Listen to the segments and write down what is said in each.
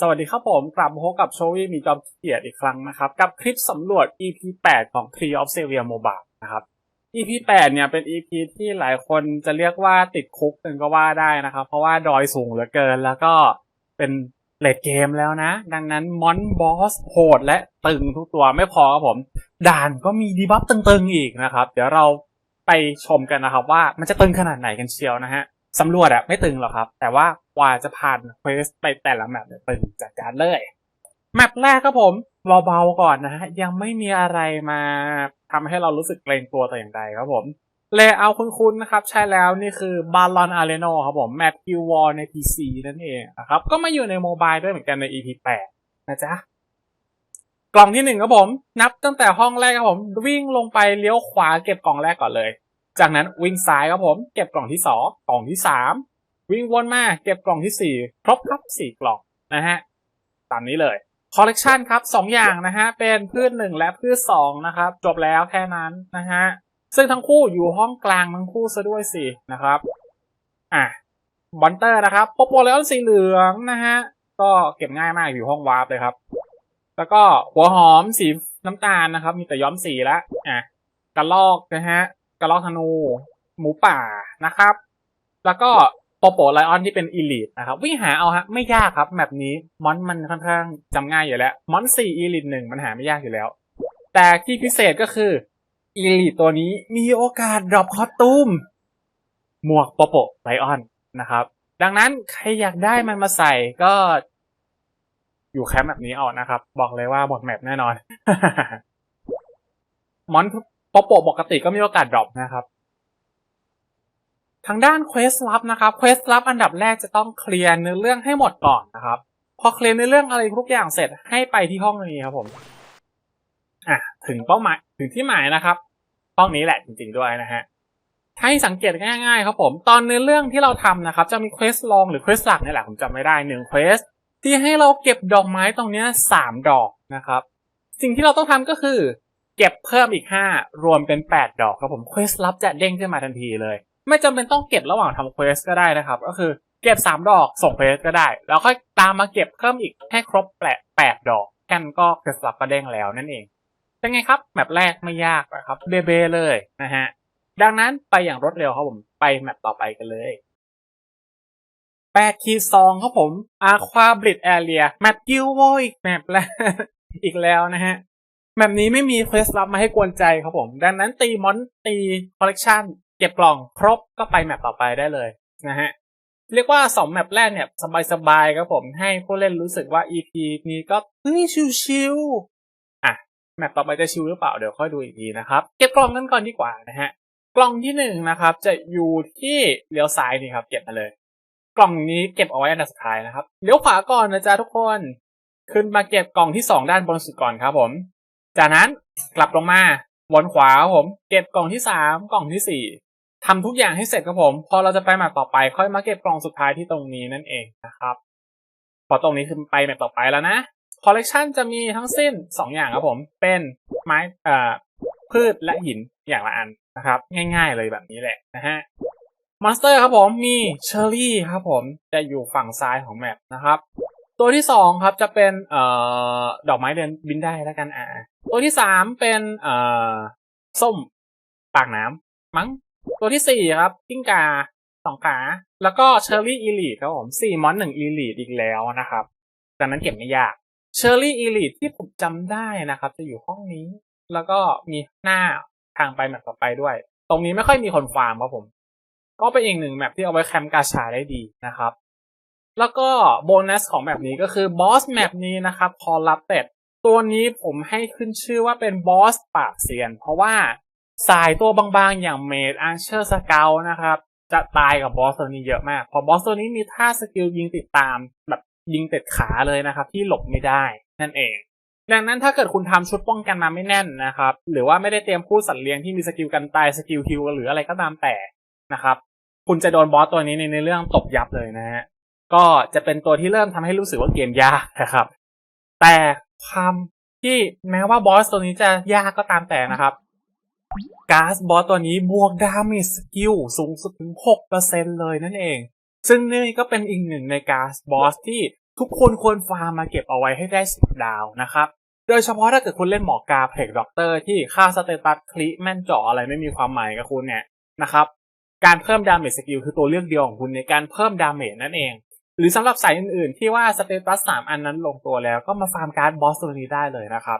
สวัสดีครับผมกลับมาพบกับโชวี่มีจอมเกียรติอีกครั้งนะครับ กับคลิปสำรวจ EP 8 ของ Tree of Savior Mobile นะครับ EP 8 เนี่ยเป็น EP ที่หลายคนจะเรียกว่าติดคุกกันก็ว่าได้นะครับ เพราะว่าดอยสูงเหลือเกิน แล้วก็เป็นเลดเกมแล้วนะ ดังนั้นมอนบอสโหดและตึงทุกตัวไม่พอครับผม ด่านก็มีดีบัฟตึงๆอีกนะครับ เดี๋ยวเราไปชมกันนะครับว่ามันจะตึงขนาดไหนกันเชียวนะฮะ สำรวจอะไม่ตึงหรอกครับ แต่ว่ากว่าจะผ่านเควสไปแต่ละแมปเนี่ยตึงจัดการเลยแมปแรกครับผมเบาๆก่อนนะฮะยังไม่มีอะไรมาทำให้เรารู้สึกเกรงกลัวแต่อย่างใดครับผมเลเยอร์คุ้นๆนะครับ ใช่แล้วนี่คือบาลอนอารีโนครับผมแมปกิววอลใน PC นั่นเองนะครับ ก็มาอยู่ในโมบายด้วยเหมือนกันใน EP 8นะจ๊ะกล่องที่หนึ่งครับผม นับตั้งแต่ห้องแรกครับผม วิ่งลงไปเลี้ยวขวาเก็บกล่องแรกก่อนเลย จากนั้นวิ่งซ้ายครับผมเก็บกล่องที่สองกล่องที่สามวิ่งวนมาเก็บกล่องที่สี่ครบครับสี่กล่องนะฮะตามนี้เลยคอลเลกชันครับสองอย่างนะฮะเป็นพืชหนึ่งและพืชสองนะครับจบแล้วแค่นั้นนะฮะซึ่งทั้งคู่อยู่ห้องกลางทั้งคู่ซะด้วยสินะครับอะบอนเตอร์นะครับโปโปเลออนสีเหลืองนะฮะก็เก็บง่ายมากอยู่ห้องวาร์ปเลยครับ แล้วก็หัวหอมสีน้ำตาลนะครับ มีแต่ย้อมสีแล้วอะกระลอกนะฮะ ระลอกธนู หมูป่านะครับ แล้วก็โปโปไลออนที่เป็นอีลิทนะครับ วิ่งหาเอาฮะไม่ยากครับแบบนี้มอนมันค่อนข้างจำง่ายอยู่แล้วมอนสี่อีลิทหนึ่งมันหาไม่ยากอยู่แล้ว แต่ที่พิเศษก็คืออีลิทตัวนี้มีโอกาสดรอปคอสตูมหมวกโปโปไลออนนะครับ ดังนั้นใครอยากได้มันมาใส่ก็อยู่แคมป์แบบนี้เอานะครับ บอกเลยว่าหมดแมปแน่นอน มอน โปโปปกติก็มีโอกาสดรอปนะครับ ทางด้านเควสลับนะครับเควสลับอันดับแรกจะต้องเคลียร์เนื้อเรื่องให้หมดก่อนนะครับ พอเคลียร์เนื้อเรื่องอะไรทุกอย่างเสร็จให้ไปที่ห้องนี้ครับผมอะถึงเป้าหมายถึงที่หมายนะครับห้องนี้แหละจริงๆด้วยนะฮะให้สังเกตง่ายๆครับผม ตอนเนื้อเรื่องที่เราทำนะครับ จะมีเควสลองหรือเควสหลักนี่แหละผมจำไม่ได้หนึ่งเควสที่ให้เราเก็บดอกไม้ตรงเนี้สามดอกนะครับ สิ่งที่เราต้องทำก็คือ เก็บเพิ่มอีก 5 รวมเป็น 8 ดอกครับผมเควสลับจะเด้งขึ้นมาทันทีเลย ไม่จำเป็นต้องเก็บระหว่างทำเควสก็ได้นะครับ ก็คือเก็บ 3 ดอกส่งเควสก็ได้ แล้วค่อยตามมาเก็บเพิ่มอีกให้ครบแปดแปดดอกแค่นั้นก็เควสลับก็เด้งแล้วนั่นเองเป็นไงครับแมปแรกไม่ยากนะครับเบเบเลยนะฮะดังนั้นไปอย่างรวดเร็วครับผมไปแมปต่อไปกันเลยแปดคีซองครับผมอาควาบริดแอเรียแมปกิวโวอีกแมปแล้วอีกแล้วนะฮะ แบบนี้ไม่มีเควสลับมาให้กวนใจครับผม ดังนั้นตีมอนตีคอลเลกชันเก็บกล่องครบก็ไปแมปต่อไปได้เลยนะฮะ เรียกว่าสองแมปแรกเนี่ย สบายๆครับผมให้ผู้เล่นรู้สึกว่า EP นี้ก็เฮ้ยชิวๆอะ แมปต่อไปจะชิวหรือเปล่าเดี๋ยวค่อยดูอีกทีนะครับ เก็บกล่องนั้นก่อนดีกว่านะฮะ กล่องที่หนึ่งนะครับ จะอยู่ที่เลี้ยวซ้ายนี่ครับเก็บมาเลย กล่องนี้เก็บเอาไว้อันดับสุดท้ายนะครับเลี้ยวขวาก่อนนะจ๊ะทุกคน ขึ้นมาเก็บกล่องที่สองด้านบนสุดก่อนครับผม จากนั้นกลับลงมาวนขวาครับผม เก็บกล่องที่สามกล่องที่สี่ทำทุกอย่างให้เสร็จครับผม พอเราจะไปแมปต่อไปค่อยมาเก็บกล่องสุดท้ายที่ตรงนี้นั่นเองนะครับพอตรงนี้คือไปแมปต่อไปแล้วนะคอลเลกชันจะมีทั้งสิ้นสองอย่างครับผม เป็นไม้เอ่อพืชและหินอย่างละอันนะครับ ง่ายๆเลยแบบนี้แหละนะฮะมอนสเตอร์ครับผมมีเชอร์รี่ครับผมจะอยู่ฝั่งซ้ายของแมปนะครับ ตัวที่สองครับจะเป็นเอ่อดอกไม้เดินบินได้แล้วกันอ่า ตัวที่สามเป็นเอ่อส้มปากน้ำมั้ง ตัวที่สี่ครับกิ้งกาสองขา แล้วก็เชอร์รี่อีลีครับผมสี่มอนหนึ่งอีลีอีกแล้วนะครับจากนั้นเก็บไม่ยากเชอร์รี่อีลีที่ผมจำได้นะครับ จะอยู่ห้องนี้ แล้วก็มีหน้าทางไปแมปต่อไปด้วย ตรงนี้ไม่ค่อยมีคนฟาร์มครับผม ก็เป็นอีกหนึ่งแมปที่เอาไว้แคมป์กาชาได้ดีนะครับ แล้วก็โบนัสของแมปนี้ก็คือบอสแมปนี้นะครับพอรับเต็ด ตัวนี้ผมให้ขึ้นชื่อว่าเป็นบอสปากเซียน เพราะว่าสายตัวบางๆ อย่างเมดอันเชอร์สเกลนะครับ จะตายกับบอสตัวนี้เยอะมากเพอบอสตัวนี้มีท่าสกิลยิงติดตามแบบยิงติดขาเลยนะครับ ที่หลบไม่ได้นั่นเอง ดังนั้นถ้าเกิดคุณทำชุดป้องกันมาไม่แน่นนะครับ หรือว่าไม่ได้เตรียมคู่สัตว์เลี้ยงที่มีสกิลกันตายสกิลฮิวหรืออะไรก็ตามแต่นะครับ คุณจะโดนบอสตัวนี้ในในเรื่องตบยับเลยนะฮะก็จะเป็นตัวที่เริ่มทำให้รู้สึกว่าเกมยากนะครับ แต่ ความที่แม้ว่าบอสตัวนี้จะยากก็ตามแต่นะครับก๊าซบอสตัวนี้บวกดาเมจสกิลสูงสุดถึง 6%เลยนั่นเอง ซึ่งนี่ก็เป็นอีกหนึ่งในก๊าซบอสที่ทุกคนควรฟาร์มมาเก็บเอาไว้ให้ได้สิบดาวนะครับ โดยเฉพาะถ้าเกิดคุณเล่นหมอกาเพล็กด็อกเตอร์ที่ค่าสเตตัสคลิแม่นเจาะอะไรไม่มีความหมายกับคุณเนี่ยนะครับ การเพิ่มดาเมจสกิลคือตัวเลือกเดียวของคุณในการเพิ่มดาเมจนั่นเอง หรือสำหรับสายอื่นๆ ที่ว่าสเตตัสสามอันนั้นลงตัวแล้วก็มาฟาร์มการ์ดบอสตัวนี้ได้เลยนะครับ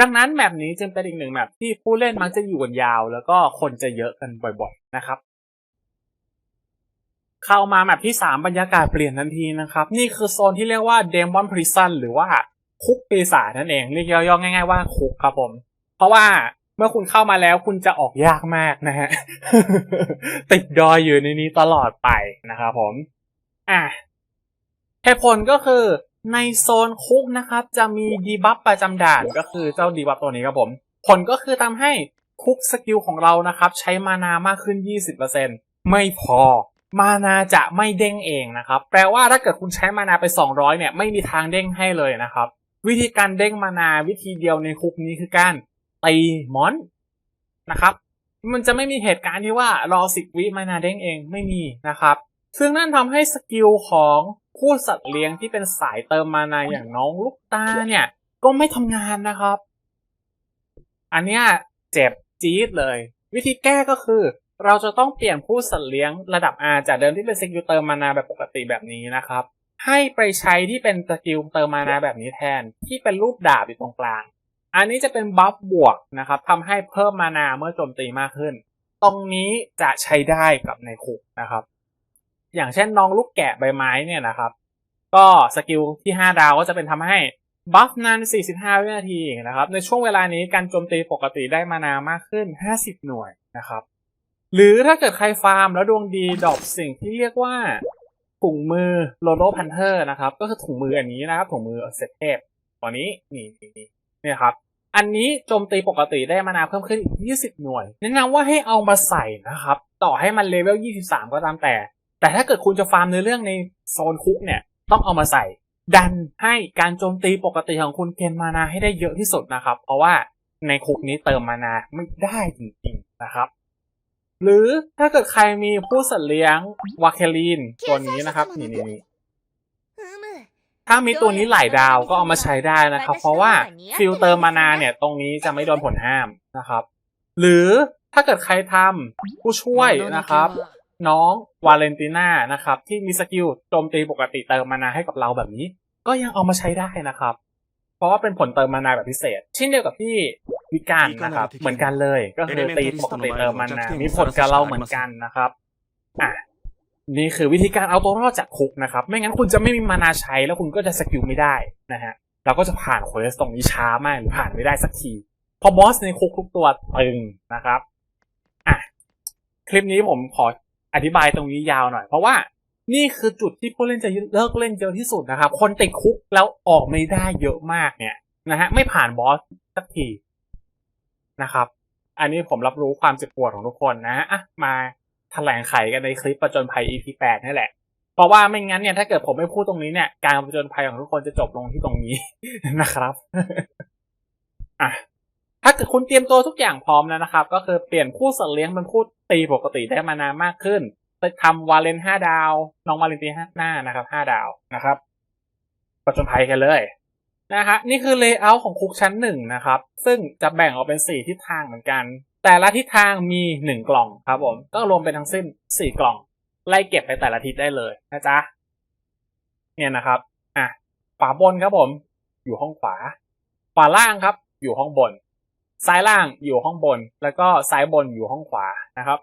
ดังนั้นแมปนี้จึงเป็นอีกหนึ่งแมปที่ผู้เล่นมักจะอยู่กันยาว แล้วก็คนจะเยอะกันบ่อยๆนะครับ เข้ามาแมปที่ 3 บรรยากาศเปลี่ยนทันทีนะครับ นี่คือโซนที่เรียกว่า Demon Prison หรือว่าคุกปีศาจนั่นเองเรียกย่อๆง่าย ๆว่าคุกครับผม เพราะว่าเมื่อคุณเข้ามาแล้วคุณจะออกยากมากนะฮะติดดอยอยู่ในนี้ตลอดไปนะครับผม อะ เหตุผลก็คือในโซนคุกนะครับ จะมีดีบัฟประจำด่านก็คือเจ้าดีบัฟตัวนี้ครับผม ผลก็คือทำให้คุกสกิลของเรานะครับ ใช้มานามากขึ้น 20%ไม่พอมานาจะไม่เด้งเองนะครับ แปลว่าถ้าเกิดคุณใช้มานาไป 200 เนี่ย ไม่มีทางเด้งให้เลยนะครับ วิธีการเด้งมานาวิธีเดียวในคุกนี้คือการตีมอนนะครับ มันจะไม่มีเหตุการณ์ที่ว่ารอสิบวิมานาเด้งเองไม่มีนะครับ ซึ่งนั่นทำให้สกิลของ ผู้สัตว์เลี้ยงที่เป็นสายเติมมานาอย่างน้องลูกตาเนี่ย ก็ไม่ทำงานนะครับ อันเนี้ยเจ็บจี๊ดเลย วิธีแก้ก็คือ เราจะต้องเปลี่ยนผู้สัตว์เลี้ยงระดับ R จากเดิมที่เป็นสกิลเติมมานาแบบปกติแบบนี้นะครับ ให้ไปใช้ที่เป็นสกิลเติมมานาแบบนี้แทนที่เป็นรูปดาบอยู่ตรงกลาง อันนี้จะเป็นบัฟบวกนะครับทำให้เพิ่มมานาเมื่อโจมตีมากขึ้น ตรงนี้จะใช้ได้กับในคุกนะครับ อย่างเช่นน้องลูกแกะใบไม้เนี่ยนะครับ ก็สกิลที่ 5 ดาวก็จะเป็นทำให้บัฟนาน 45 วินาทีนะครับ ในช่วงเวลานี้การโจมตีปกติได้มานามากขึ้น 50 หน่วยนะครับ หรือถ้าเกิดใครฟาร์มแล้วดวงดีดรอปสิ่งที่เรียกว่าถุงมือโลโลพันเทอร์นะครับ ก็คือถุงมืออันนี้นะครับถุงมือเซตเทพตัวนี้นี่นี่นี่นี่ครับ อันนี้โจมตีปกติได้มานาเพิ่มขึ้นอีก 20 หน่วย แนะนำว่าให้เอามาใส่นะครับ ต่อให้มันเลเวล 23 ก็ตามแต่ แต่ถ้าเกิดคุณจะฟาร์มในเรื่องในโซนคุกเนี่ยต้องเอามาใส่ ดันให้การโจมตีปกติของคุณเกณฑ์มานาให้ได้เยอะที่สุดนะครับ เพราะว่าในคุกนี้เติมมานาไม่ได้จริงๆนะครับ หรือถ้าเกิดใครมีผู้สัตว์เลี้ยงวาเคลีนตัวนี้นะครับนี่นี่ถ้ามีตัวนี้หลายดาวก็เอามาใช้ได้นะครับ เพราะว่าฟิลเติมมานาเนี่ยตรงนี้จะไม่โดนผลห้ามนะครับ หรือถ้าเกิดใครทำผู้ช่วยนะครับ น้องวาเลนติน่านะครับที่มีสกิลโจมตีปกติเติมมานาให้กับเราแบบนี้ ก็ยังเอามาใช้ได้นะครับ เพราะว่าเป็นผลเติมมานาแบบพิเศษเช่นเดียวกับที่วิการนะครับ เหมือนกันเลยก็คือตีปกติเติมมานามีผลกับเราเหมือนกันนะครับอะนี่คือวิธีการเอาตัวรอดจากคุกนะครับ ไม่งั้นคุณจะไม่มีมานาใช้แล้วคุณก็จะสกิลไม่ได้นะฮะเราก็จะผ่านเควสตรงนี้ช้ามากหรือผ่านไม่ได้สักทีเพอบอสในคุกทุกตัวตึงนะครับอะคลิปนี้ผมขอ อธิบายตรงนี้ยาวหน่อย เพราะว่านี่คือจุดที่ผู้เล่นจะเลิกเล่นเยอะที่สุดนะครับ คนติดคุกแล้วออกไม่ได้เยอะมากเนี่ยนะฮะไม่ผ่านบอสสักทีนะครับ อันนี้ผมรับรู้ความเจ็บปวดของทุกคนนะอะมาแถลงไขกันในคลิปประจนภัย EP 8นี่แหละ เพราะว่าไม่งั้นเนี่ยถ้าเกิดผมไม่พูดตรงนี้เนี่ย การประจนภัยของทุกคนจะจบลงที่ตรงนี้นะครับอะถ้าเกิดคุณเตรียมตัวทุกอย่างพร้อมแล้วนะครับ ก็คือเปลี่ยนผู้สัตว์เลี้ยงเป็นผู้ ตีปกติได้มานานมากขึ้นไปทำวาเลนห้าดาว น้องวาเลนตีห้าหน้านะครับห้าดาวนะครับประจนภัยกันเลยนะฮะนี่คือเลเยอร์ของคุกชั้นหนึ่งนะครับ ซึ่งจะแบ่งออกเป็นสี่ทิศทางเหมือนกัน แต่ละทิศทางมีหนึ่งกล่องครับผม ก็รวมเป็นทั้งสิ้นสี่กล่อง ไล่เก็บไปแต่ละทิศได้เลยนะจ๊ะ เนี่ยนะครับ อะ ขวาบนครับผม อยู่ห้องขวา ขวาล่างครับ อยู่ห้องบน ซ้ายล่างอยู่ห้องบน แล้วก็ซ้ายบนอยู่ห้องขวานะครับ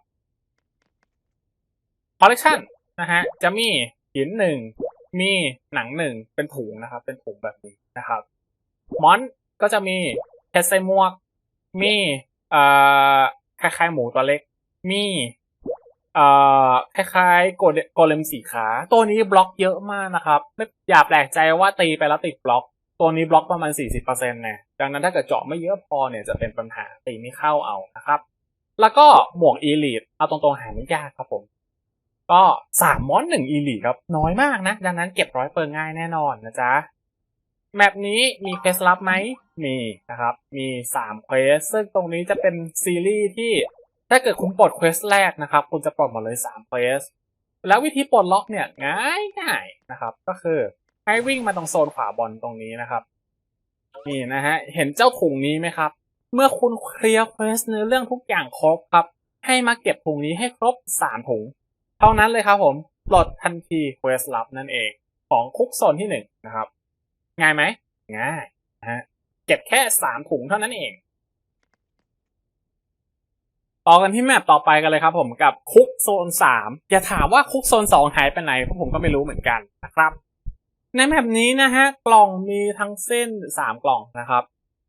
คอลเลกชันนะฮะ จะมีหินหนึ่ง มีหนังหนึ่ง เป็นถุงนะครับ เป็นถุงแบบนี้นะครับมอนก็จะมีเพชรใส่มวก มีเอ่อคล้ายๆหมูตัวเล็ก มีเอ่อคล้ายๆโกลเดโกเลมสีขา ตัวนี้บล็อกเยอะมากนะครับ ไม่อย่าแปลกใจว่าตีไปแล้วติดบล็อก ตัวนี้บล็อกประมาณ 40%เนี่ยดังนั้นถ้าเกิดเจาะไม่เยอะพอเนี่ยจะเป็นปัญหาตีไม่เข้าเอานะครับ แล้วก็หมวกอีลิทเอาตรงๆหาไม่ยากครับผม ก็สามมอนหนึ่งอีลิทครับ น้อยมากนะ ดังนั้นเก็บร้อยเปิงง่ายแน่นอนนะจ๊ะแมปนี้มีเควสลับไหมมีนะครับ มีสามเควสซึ่งตรงนี้จะเป็นซีรีส์ที่ถ้าเกิดคุณปลดเควสแรกนะครับ คุณจะปลดหมดเลยสามเควสแล้ววิธีปลดล็อกเนี่ยง่ายง่ายๆนะครับ ก็คือ ให้วิ่งมาตรงโซนขวาบนตรงนี้นะครับ นี่นะฮะ เห็นเจ้าถุงนี้ไหมครับ เมื่อคุณเคลียร์เควสเนื้อเรื่องทุกอย่างครบครับ ให้มาเก็บถุงนี้ให้ครบสามถุง เท่านั้นเลยครับผมปลดทันทีเควสลับนั่นเอง ของคุกโซนที่หนึ่งนะครับ ง่ายไหม ง่ายนะฮะ เก็บแค่สามถุงเท่านั้นเอง ต่อกันที่แมปต่อไปกันเลยครับผมกับคุกโซนสามอย่าถามว่าคุกโซนสองหายไปไหนเพราะผมก็ไม่รู้เหมือนกันนะครับ ในแมปนี้นะฮะกล่องมีทั้งเส้นสามกล่องนะครับ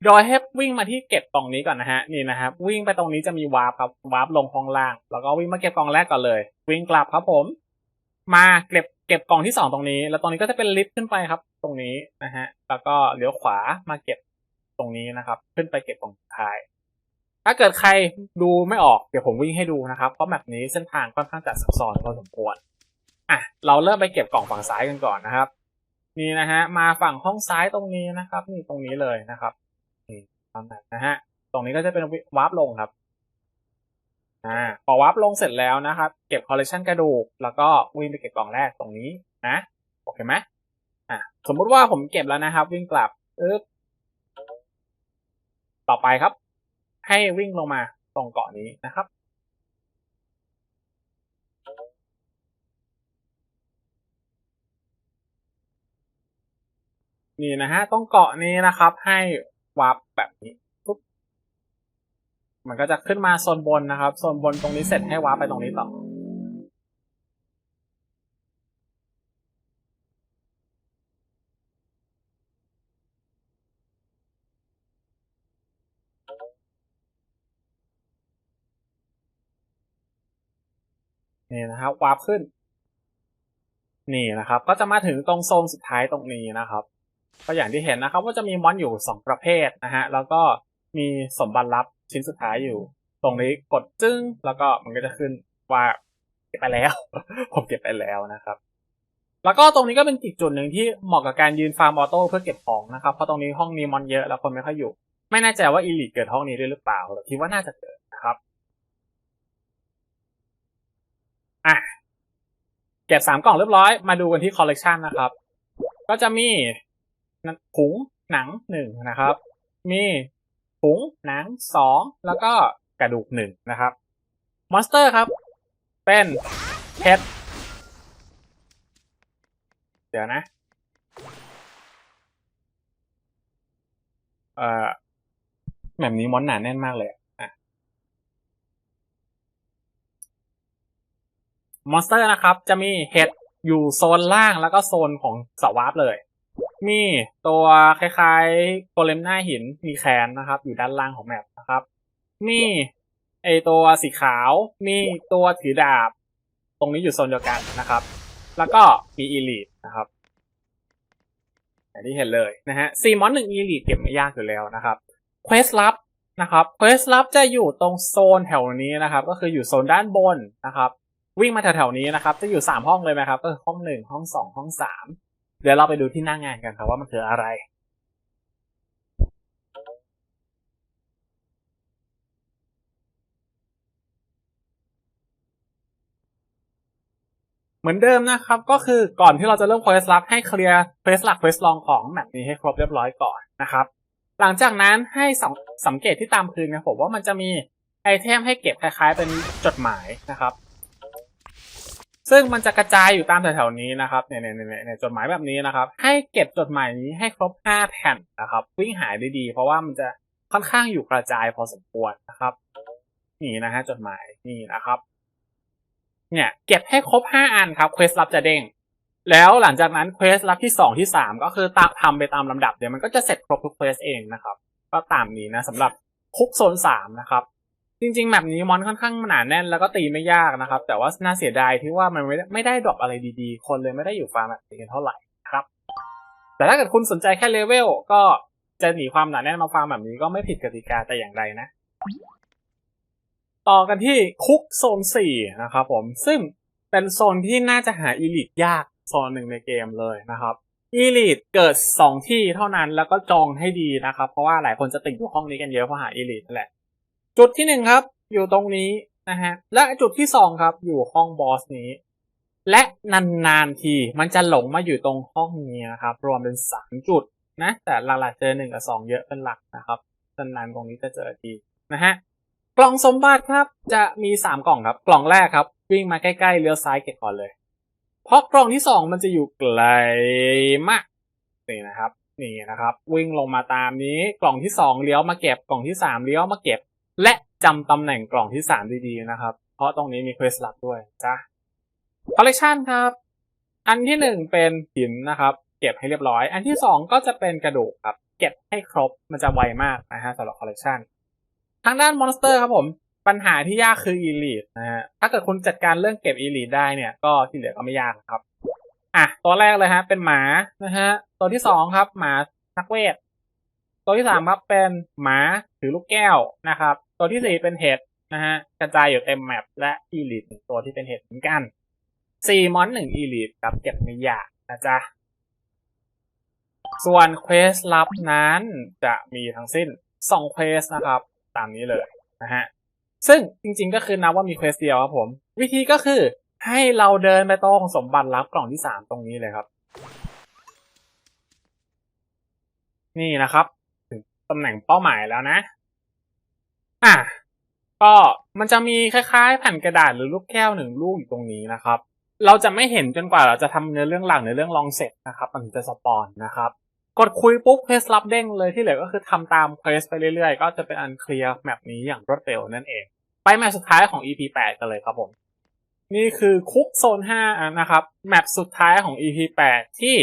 โดยให้วิ่งมาที่เก็บกล่องนี้ก่อนนะฮะนี่นะครับวิ่งไปตรงนี้จะมีวาร์ปครับวาร์ปลงห้องล่าง แล้วก็วิ่งมาเก็บกล่องแรกก่อนเลย วิ่งกลับครับผม มาเก็บเก็บกล่องที่สองตรงนี้ แล้วตรงนี้ก็จะเป็นลิฟต์ขึ้นไปครับ ตรงนี้นะฮะแล้วก็เลี้ยวขวามาเก็บตรงนี้นะครับ ขึ้นไปเก็บกล่องสุดท้าย ถ้าเกิดใครดูไม่ออกเดี๋ยวผมวิ่งให้ดูนะครับเพราะแบบนี้เส้นทางค่อนข้างจะซับซ้อนพอสมควรอะเราเริ่มไปเก็บกล่องฝั่งซ้ายกันก่อนนะครับ นี่นะฮะมาฝั่งห้องซ้ายตรงนี้นะครับนี่ตรงนี้เลยนะครับนี่ตามนั้นนะฮะตรงนี้ก็จะเป็นวาร์ปลงครับอ่าพอวาร์ปลงเสร็จแล้วนะครับ เก็บคอลเลคชันกระดูก แล้วก็วิ่งไปเก็บกล่องแรกตรงนี้นะโอเคไหมอ่าสมมุติว่าผมเก็บแล้วนะครับ วิ่งกลับอึ๊บต่อไปครับ ให้วิ่งลงมาตรงเกาะนี้นะครับ นี่นะฮะตรงเกาะนี้นะครับ ให้วาร์ปแบบนี้ปุ๊บมันก็จะขึ้นมาโซนบนนะครับโซนบนตรงนี้เสร็จให้วาร์ปไปตรงนี้ต่อนี่นะครับวาร์ปขึ้น นี่นะครับ ก็จะมาถึงตรงโซนสุดท้ายตรงนี้นะครับ ก็อย่างที่เห็นนะครับว่าจะมีมอนอยู่สองประเภทนะฮะแล้วก็มีสมบัติลับชิ้นสุดท้ายอยู่ ตรงนี้กดจึ้งแล้วก็มันก็จะขึ้นว่าเก็บไปแล้ว ผมเก็บไปแล้วนะครับ แล้วก็ตรงนี้ก็เป็นอีกจุดหนึ่งที่เหมาะกับการยืนฟาร์มออโต้เพื่อเก็บของนะครับ เพราะตรงนี้ห้องนี้มอนเยอะแล้วคนไม่ค่อยอยู่ ไม่แน่ใจว่าอีลิทเกิดห้องนี้ด้วยหรือเปล่าแต่คิดว่าน่าจะเกิดนะครับอะเก็บสามกล่องเรียบร้อยมาดูกันที่คอลเลกชันนะครับ ก็จะมี ถุงหนังหนึ่งนะครับ มีถุงหนังสองแล้วก็กระดูกหนึ่งนะครับมอนสเตอร์ครับ เป็นเพชรเดี๋ยวนะเอ่อแบบนี้มอนหนาแน่นมากเลยอะมอนสเตอร์นะครับ จะมีเห็ดอยู่โซนล่างแล้วก็โซนของสวาร์ปเลย มีตัวคล้ายๆโกเลมหน้าหินมีแขนนะครับ อยู่ด้านล่างของแมปนะครับ มีไอตัวสีขาว มีตัวถือดาบ ตรงนี้อยู่โซนเดียวกันนะครับ แล้วก็มีอีลีทนะครับอย่างที่เห็นเลยนะฮะซีมอนหนึ่งอีลีทเก็บไม่ยากอยู่แล้วนะครับเควสลับนะครับเควสลับจะอยู่ตรงโซนแถวนี้นะครับ ก็คืออยู่โซนด้านบนนะครับ วิ่งมาแถวๆนี้นะครับ จะอยู่สามห้องเลยไหมครับก็คือห้องหนึ่งห้องสองห้องสาม เดี๋ยวเราไปดูที่หน้างงานกันครับว่ามันคืออะไรเหมือนเดิมนะครับ ก็คือก่อนที่เราจะเริ่มเควสลับให้เคลียร์เควสหลักเควสรองของแมปนี้ให้ครบเรียบร้อยก่อนนะครับ หลังจากนั้นให้สังสังเกตที่ตามพื้นนะผมว่ามันจะมีไอเทมให้เก็บคล้ายๆเป็นจดหมายนะครับ ซึ่งมันจะกระจายอยู่ตามแถวๆนี้นะครับเนี่ยเนี่ยเนี่ยเนี่ยจดหมายแบบนี้นะครับ ให้เก็บจดหมายนี้ให้ครบห้าแผ่นนะครับ วิ่งหายได้ดี เพราะว่ามันจะค่อนข้างอยู่กระจายพอสมควรนะครับ นี่นะฮะจดหมายนี่นะครับ เนี่ยเก็บให้ครบห้าอันครับเควสลับจะเด้งแล้วหลังจากนั้นเควสลับที่สองที่สามก็คือตามทำไปตามลำดับเดี๋ยวมันก็จะเสร็จครบทุกเควสเองนะครับ ก็ตามนี้นะสำหรับคุกโซนสามนะครับ จริงๆแบบนี้มอนค่อนข้างหนาแน่นแล้วก็ตีไม่ยากนะครับ แต่ว่าน่าเสียดายที่ว่ามันไม่ได้ไม่ได้ดรอปอะไรดีๆ คนเลยไม่ได้อยู่ฟาร์มแบบนี้กันเท่าไหร่ครับ แต่ถ้าเกิดคุณสนใจแค่เลเวลก็จะหนีความหนาแน่นมาฟาร์มแบบนี้ก็ไม่ผิดกติกาแต่อย่างใดนะ ต่อกันที่คุกโซนสี่นะครับผม ซึ่งเป็นโซนที่น่าจะหาอีลิทยากโซนหนึ่งในเกมเลยนะครับอีลิทเกิดสองที่เท่านั้นแล้วก็จองให้ดีนะครับ เพราะว่าหลายคนจะติดอยู่ห้องนี้กันเยอะเพราะหาอีลิทแหละ จุดที่หนึ่งครับ อยู่ตรงนี้นะฮะ และจุดที่สองครับ อยู่ห้องบอสนี้ และนานๆทีมันจะหลงมาอยู่ตรงห้องนี้นะครับ รวมเป็นสามจุดนะ แต่หลักๆเจอหนึ่งกับสองเยอะเป็นหลักนะครับนานๆตรงนี้จะเจอทีนะฮะ กล่องสมบัติครับ จะมีสามกล่องครับ กล่องแรกครับ วิ่งมาใกล้ๆเลี้ยวซ้ายเก็บก่อนเลย เพราะกล่องที่สองมันจะอยู่ไกลมากนี่นะครับนี่นะครับ วิ่งลงมาตามนี้กล่องที่สองเลี้ยวมาเก็บกล่องที่สามเลี้ยวมาเก็บ และจำตำแหน่งกล่องที่สามดีๆนะครับ เพราะตรงนี้มีเควสลับด้วยจ้ะคอลเลกชันครับ อันที่หนึ่งเป็นหินนะครับ เก็บให้เรียบร้อย อันที่สองก็จะเป็นกระดูกครับ เก็บให้ครบมันจะไวมากนะฮะสำหรับคอลเลกชันทางด้านมอนสเตอร์ครับผมปัญหาที่ยากคืออีลีดนะฮะถ้าเกิดคุณจัดการเรื่องเก็บอีลีดได้เนี่ยก็ที่เหลือก็ไม่ยากครับอะตัวแรกเลยฮะ เป็นหมานะฮะตัวที่สองครับ หมานักเวทตัวที่สามครับเป็นหมา ถือลูกแก้วนะครับ ตัวที่สี่เป็นเห็ดนะฮะกระจายอยู่เต็มแมปและอีลีดหนึ่งตัวที่เป็นเห็ดเหมือนกันสี่มอนหนึ่งอีลีดครับเก็บไม่ยากนะจ๊ะส่วนเควสลับนั้นจะมีทั้งสิ้นสองเควสนะครับ ตามนี้เลยนะฮะซึ่งจริงๆก็คือนับว่ามีเควสเดียวครับผม วิธีก็คือให้เราเดินไปตรงสมบัติลับกล่องที่สามตรงนี้เลยครับ นี่นะครับ ตำแหน่งเป้าหมายแล้วนะ อะ ก็มันจะมีคล้ายๆแผ่นกระดาษหรือลูกแก้วหนึ่งลูกอยู่ตรงนี้นะครับ เราจะไม่เห็นจนกว่าเราจะทำเนื้อเรื่องหลักเนื้อเรื่องลองเสร็จนะครับ มันจะสปอนนะครับ กดคุยปุ๊บเควสลับเด้งเลยที่เหลือก็คือทำตามเควสไปเรื่อยๆ ก็จะเป็นอันเคลียร์แมปนี้อย่างรวดเร็วนั่นเอง ไปแมปสุดท้ายของ EP 8กันเลยครับผมนี่คือคุกโซน 5 นะครับ แมปสุดท้ายของ EP 8 ที่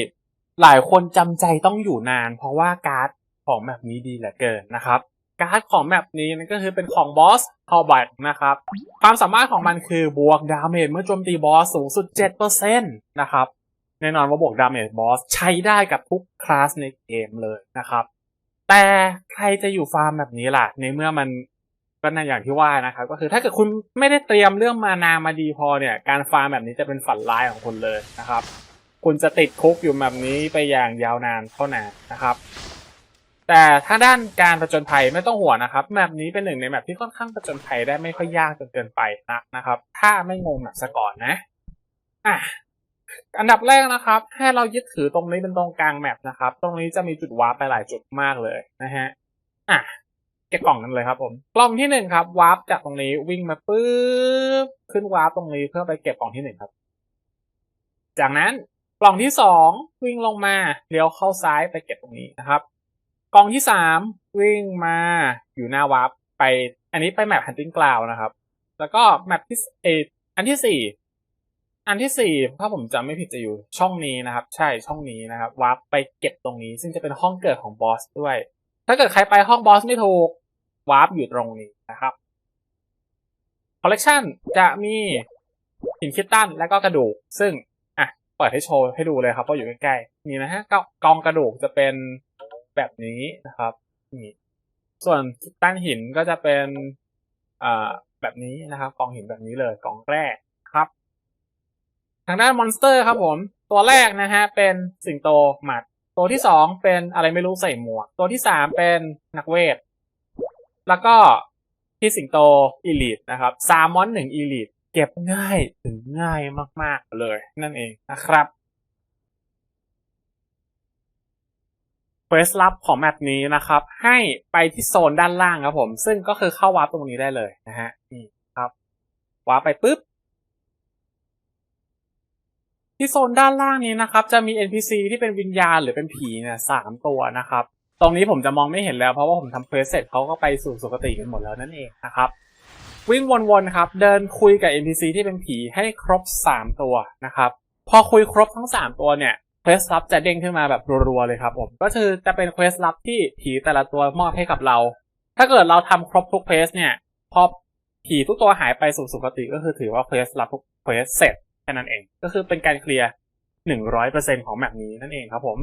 หลายคนจำใจต้องอยู่นาน เพราะว่าการ์ด ของแมปนี้ดีเหลือเกินนะครับการ์ดของแมปนี้นั่นก็คือเป็นของบอสฮอลบัตนะครับ ความสามารถของมันคือบวกดาเมจเมื่อโจมตีบอสสูงสุด 7%นะครับ แน่นอนว่าบวกดาเมจบอสใช้ได้กับทุกคลาสในเกมเลยนะครับ แต่ใครจะอยู่ฟาร์มแบบนี้ล่ะ ในเมื่อมันก็น่าอย่างที่ว่านะครับ ก็คือถ้าเกิดคุณไม่ได้เตรียมเรื่องมานามาดีพอเนี่ย การฟาร์มแบบนี้จะเป็นฝันร้ายของคุณเลยนะครับ คุณจะติดคุกอยู่แบบนี้ไปอย่างยาวนานเท่านานนะครับ แต่ถ้าด้านการผจญภัยไม่ต้องห่วงนะครับแมปนี้เป็นหนึ่งในแมปที่ค่อนข้างผจญภัยได้ไม่ค่อยยากจนเกินไปนักนะครับ ถ้าไม่งงหนักซะก่อนนะอะอันดับแรกนะครับ ให้เรายึดถือตรงนี้เป็นตรงกลางแมปนะครับ ตรงนี้จะมีจุดวาร์ปไปหลายจุดมากเลยนะฮะอะเก็บกล่องกันเลยครับผมกล่องที่หนึ่งครับวาร์ปจากตรงนี้วิ่งมาปุ๊บขึ้นวาร์ปตรงนี้เพื่อไปเก็บกล่องที่หนึ่งครับ จากนั้นกล่องที่สองวิ่งลงมาเลี้ยวเข้าซ้ายไปเก็บตรงนี้นะครับ กองที่สามวิ่งมาอยู่หน้าวาร์ปไป อันนี้ไปแมป hunting ground นะครับ แล้วก็แมปที่เอออันที่สี่อันที่สี่ถ้าผมจำไม่ผิดจะอยู่ช่องนี้นะครับ ใช่ช่องนี้นะครับวาร์ปไปเก็บตรงนี้ ซึ่งจะเป็นห้องเกิดของบอสด้วย ถ้าเกิดใครไปห้องบอสไม่ถูกวาร์ปอยู่ตรงนี้นะครับคอลเลกชันจะมีหินคิตตันและก็กระดูก ซึ่งอะเปิดให้โชว์ให้ดูเลยครับว่าะอยู่ใกล้ๆนี่นะฮะกองกระดูกจะเป็น แบบนี้นะครับนี่ส่วนตตันหินก็จะเป็นอ่าแบบนี้นะครับกองหินแบบนี้เลยกองแรกครับ ทางด้านมอนสเตอร์ครับผม ตัวแรกนะฮะเป็นสิงโตหมัด ตัวที่สองเป็นอะไรไม่รู้ใส่หมวก ตัวที่สามเป็นนักเวท แล้วก็ที่สิงโตอีลิทนะครับสามมอนหนึ่งอีลิทเก็บง่ายถึงง่ายมาก ๆ เลยนั่นเองนะครับ เควสลับของแมปนี้นะครับ ให้ไปที่โซนด้านล่างครับผม ซึ่งก็คือเข้าวาร์ปตรงนี้ได้เลยนะฮะนี่ครับวาร์ปไปปุ๊บ ที่โซนด้านล่างนี้นะครับ จะมี NPC ที่เป็นวิญญาณหรือเป็นผีเนี่ยสามตัวนะครับ ตรงนี้ผมจะมองไม่เห็นแล้วเพราะว่าผมทำเควสเสร็จเขาก็ไปสู่สุคติกันหมดแล้วนั่นเองนะครับวิ่งวนๆครับเดินคุยกับ NPC ที่เป็นผีให้ครบสามตัวนะครับ พอคุยครบทั้งสามตัวเนี่ย เควสลับจะเด้งขึ้นมาแบบรัวๆเลยครับผม ก็คือจะเป็นเควสลับที่ผีแต่ละตัวมอบให้กับเรา ถ้าเกิดเราทำครบทุกเควสเนี่ย พอผีทุกตัวหายไปสู่สุคติก็คือถือว่าเควสลับทุกเควสเสร็จแค่นั้นเอง ก็คือเป็นการเคลียร์หนึ่งร้อยเปอร์เซ็นของแมปนี้นั่นเองครับผม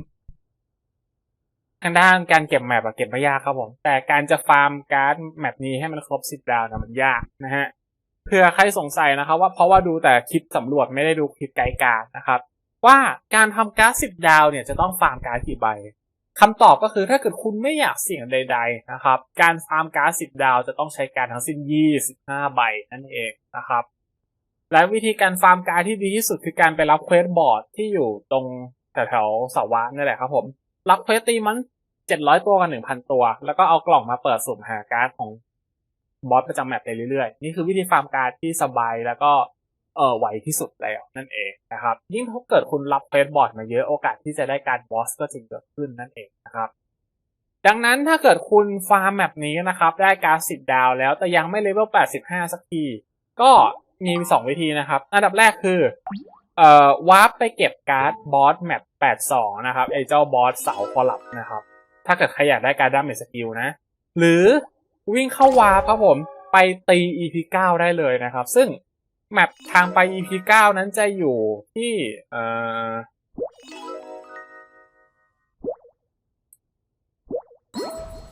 ทางด้านการเก็บแมปอะเก็บไม่ยากครับผม แต่การจะฟาร์มการ์ดแมปนี้ให้มันครบสิบดาวนะมันยากนะฮะเผื่อใครสงสัยนะครับว่าเพราะว่าดูแต่คลิปสำรวจไม่ได้ดูคลิปไกด์การ์ดนะครับ ว่าการทำการ์ดสิบดาวเนี่ยจะต้องฟาร์มการ์ดกี่ใบคำตอบก็คือถ้าเกิดคุณไม่อยากเสี่ยงใด ๆ นะครับ การฟาร์มการ์ดสิบดาวจะต้องใช้การทั้งสิ้นยีสิบห้าใบนั่นเองนะครับ และวิธีการฟาร์มการ์ดที่ดีที่สุดคือการไปรับเควสบอร์ดที่อยู่ตรงแถวๆเสาวะนี่แหละครับผม รับเควสตีมันเจ็ดร้อยตัวกับหนึ่งพันตัว แล้วก็เอากล่องมาเปิดสุ่มหาการ์ดของบอสประจำแมปไปเรื่อยๆ นี่คือวิธีฟาร์มการ์ดที่สบายแล้วก็ เออไวที่สุดแล้วนั่นเองนะครับยิ่งถ้าเกิดคุณรับเควสบอร์ดมาเยอะโอกาสที่จะได้การบอสก็จึงเกิดขึ้นนั่นเองนะครับดังนั้นถ้าเกิดคุณฟาร์มแมปนี้นะครับ ได้การ์ดสิบดาวแล้วแต่ยังไม่เลเวลแปดสิบห้าสักที ก็มีสองวิธีนะครับ อันดับแรกคือเอ่อวาร์ปไปเก็บการ์ดบอสแมป82 นะครับ ไอเจ้าบอสเสาคอลับนะครับ ถ้าเกิดใครอยากได้การ์ดดาเมจสกิลนะ หรือวิ่งเข้าวาร์ปครับผม ไปตี EP 9 ได้เลยนะครับ ซึ่ง แมปทางไป EP 9 นั้นจะอยู่ที่เอ่อ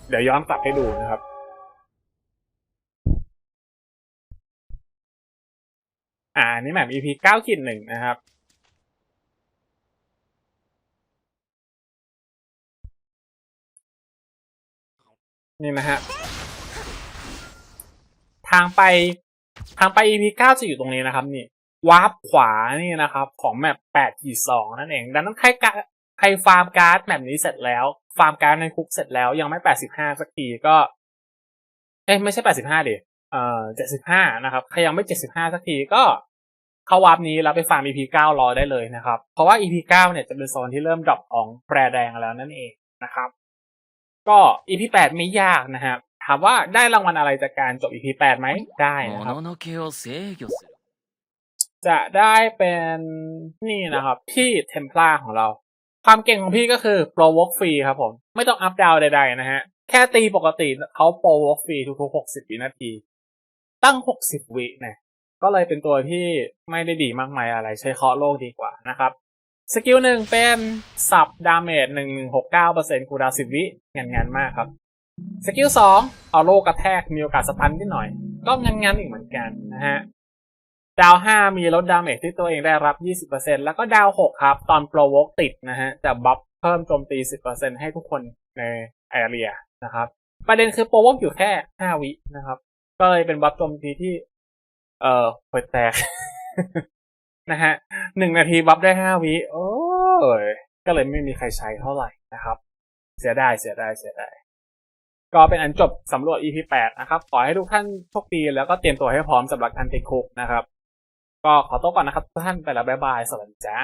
เดี๋ยวย้อนกลับให้ดูนะครับ อ่า นี่แมป EP เก้าขีดหนึ่งนะครับ นี่นะฮะ ทางไป ทางไป EP เก้าจะอยู่ตรงนี้นะครับนี่วาร์ปขวานี่นะครับ ของแมปแปดขีดสองนั่นเอง ดังนั้นใครกะใครฟาร์มการ์ดแมปนี้เสร็จแล้ว ฟาร์มการ์ดในคุกเสร็จแล้วยังไม่แปดสิบห้าสักทีก็ เอ้ไม่ใช่แปดสิบห้าดิเอ่อเจ็ดสิบห้านะครับ ใครยังไม่เจ็ดสิบห้าสักทีก็เข้าวาร์ปนี้แล้วไปฟาร์ม EP 9รอได้เลยนะครับ เพราะว่า EP 9เนี่ยจะเป็นโซนที่เริ่มดรอปของแปรแดงแล้วนั่นเองนะครับ ก็ EP 8ไม่ยากนะครับ ถามว่าได้รางวัลอะไรจากการจบ EP 8ไหมได้นะครับจะได้เป็นนี่นะครับพี่เทมพลาของเรา ความเก่งของพี่ก็คือโปรวอกฟรีครับผม ไม่ต้องอัพดาวใดๆนะฮะ แค่ตีปกติเขาโปรวอกฟรีทุกๆ 60 วินาที ตั้ง 60 วินะก็เลยเป็นตัวที่ไม่ได้ดีมากมายอะไรใช้เคาะโลกดีกว่านะครับสกิลหนึ่งเป็นสับดาเมจหนึ่งหกเก้าเปอร์เซ็นต์คูดาวสิบวิงานงานมากครับ สกิลสองเอาโลกระแทกมีโอกาสสตันนิดหน่อย ก็งานงานๆอีกเหมือนกันนะฮะดาวห้ามีลดดาเมจที่ตัวเองได้รับยี่สิบเปอร์เซ็นแล้วก็ดาวหกครับ ตอนโปรโวกติดนะฮะจะบัฟเพิ่มโจมตีสิบเปอร์เซ็นให้ทุกคนในแอเรียนะครับ ประเด็นคือโปรโวกอยู่แค่ห้าวินะครับ ก็เลยเป็นบัฟโจมตีที่ เอ่อเปิดแตกนะฮะหนึ่งนาทีบัฟได้ห้าวิโอ้ยก็เลยไม่มีใครใช้เท่าไหร่นะครับ เสียดายเสียดายเสียดาย ก็เป็นอันจบสำรวจ EP 8นะครับ ขอให้ทุกท่านโชคดีแล้วก็เตรียมตัวให้พร้อมสำหรับการติดคุกนะครับ ก็ขอตัวก่อนนะครับทุกท่านไปแล้วบ๊ายบาย สวัสดีจ้า